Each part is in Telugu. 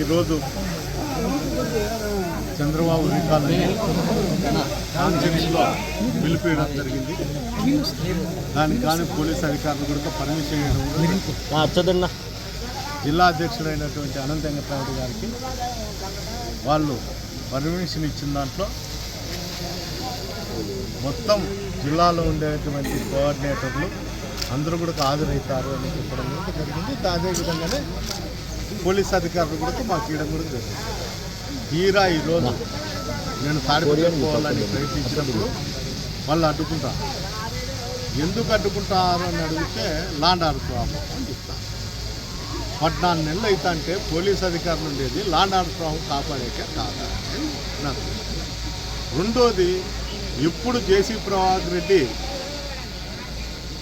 ఈరోజు చంద్రబాబు రికార్డు కాన్స్టిట్యూషన్లో పిలిపేయడం జరిగింది. దానికి కానీ పోలీస్ అధికారులు కూడా పర్మిషన్ ఇవ్వడం జిల్లా అధ్యక్షుడైనటువంటి అనంత వెంకటరాయుడు గారికి వాళ్ళు పర్మిషన్ ఇచ్చిన దాంట్లో మొత్తం జిల్లాలో ఉండేటువంటి కోఆర్డినేటర్లు అందరూ కూడా హాజరవుతారు అని చెప్పడం జరిగింది. అదే విధంగానే పోలీస్ అధికారులు కూడా మాకు ఇవ్వడం కూడా జరిగింది. తీరా ఈరోజు నేను తాడిపత్రి పోవాలని ప్రయత్నించినప్పుడు వాళ్ళు అడ్డుకుంటా. ఎందుకు అడ్డుకుంటారు అని అడిగితే లాండ్ ఆర్డర్ ప్రాబ్లం అని చెప్తాను పద్నాలుగు నెలలు అయితే అంటే పోలీస్ అధికారులు ఉండేది లాండ్ ఆర్డర్ ప్రాబ్లం కాపాడేకే కాదా నాకు రెండోది ఎప్పుడు జేసీ ప్రభాకర్ రెడ్డి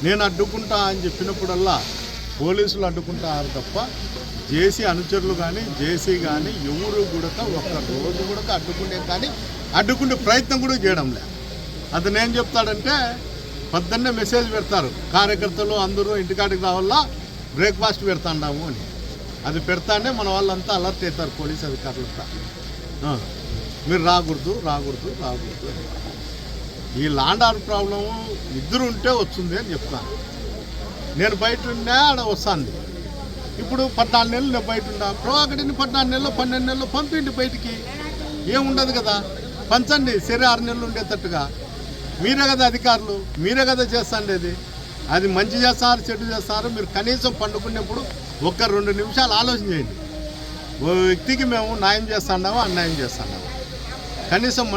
నేను అడ్డుకుంటా అని చెప్పినప్పుడల్లా పోలీసులు అడ్డుకుంటారు తప్ప జేసీ అనుచరులు కానీ జేసీ కానీ ఎవరు కూడా ఒక్క రోజు కూడా అడ్డుకునే కానీ అడ్డుకునే ప్రయత్నం కూడా చేయడం లే అతను ఏం చెప్తాడంటే పొద్దున్నే మెసేజ్ పెడతారు. కార్యకర్తలు అందరూ ఇంటికాడికి రావాలా? బ్రేక్ఫాస్ట్ పెడతాండాము అని. అది పెడతానే మన వాళ్ళంతా అలర్ట్ అవుతారు పోలీస్ అధికారులంతా మీరు రాకూడదు రాకూడదు రాకూడదు ఈ లాండ్ ఆర్ ప్రాబ్లము ఇద్దరు ఉంటే వస్తుంది అని చెప్తాను నేను బయట ఉన్నా ఆడ వస్తుంది. ఇప్పుడు పద్నాలుగు నెలలు నేను బయట ఉన్నా ప్రభాకడిని పద్నాలుగు నెలలు పన్నెండు నెలలు పంపిండి బయటికి. ఏముండదు కదా. పంచండి సరే ఆరు నెలలు ఉండేటట్టుగా. మీరే కదా అధికారులు మీరే కదా చేస్తాండేది. అది మంచి చేస్తారు చెడు చేస్తారు మీరు కనీసం పండుకునేప్పుడు ఒక్క రెండు నిమిషాలు ఆలోచన చేయండి. ఓ వ్యక్తికి మేము న్యాయం చేస్తాండామా అన్యాయం చేస్తాండామా? కనీసం